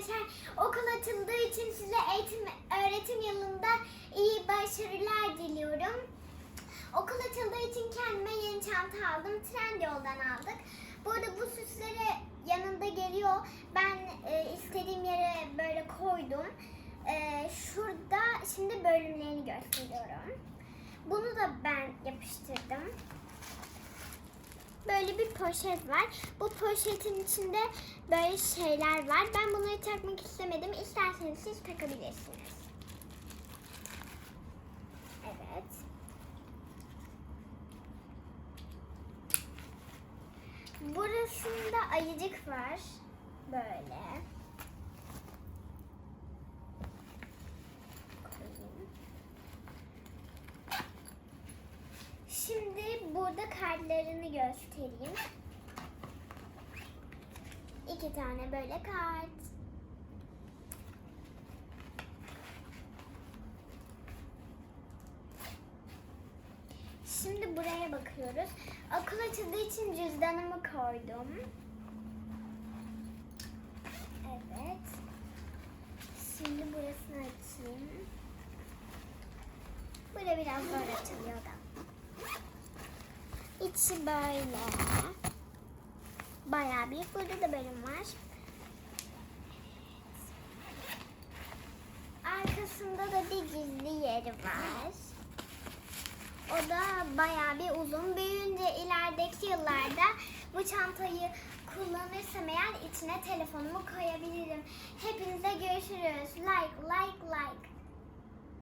arkadaşlar. Okul açıldığı için size eğitim öğretim yılında iyi başarılar diliyorum. Okul açıldığı için kendime yeni çanta aldım. Trendyol'dan aldık. Burada bu süsleri yanında geliyor. Ben e, istediğim yere böyle koydum. E, şurada şimdi bölümlerini gösteriyorum. Bunu da ben yapıştırdım. Böyle bir poşet var. Bu poşetin içinde böyle şeyler var. Ben bunları takmak istemedim. İsterseniz siz takabilirsiniz. Evet. Burasında ayıcık var. Böyle. Şimdi burada kartlarını göstereyim. İki tane böyle kart. Şimdi buraya bakıyoruz. Okul açıldığı için cüzdanımı koydum. Evet. Şimdi burasını açayım. Böyle biraz zor açılıyor da. İçi böyle. Bayağı büyük. Burada da bölüm var. Arkasında da bir gizli yeri var. Da bayağı bir uzun. Büyüyünce ilerideki yıllarda bu çantayı kullanırsam eğer içine telefonumu koyabilirim. Hepinize görüşürüz. Like, like, like.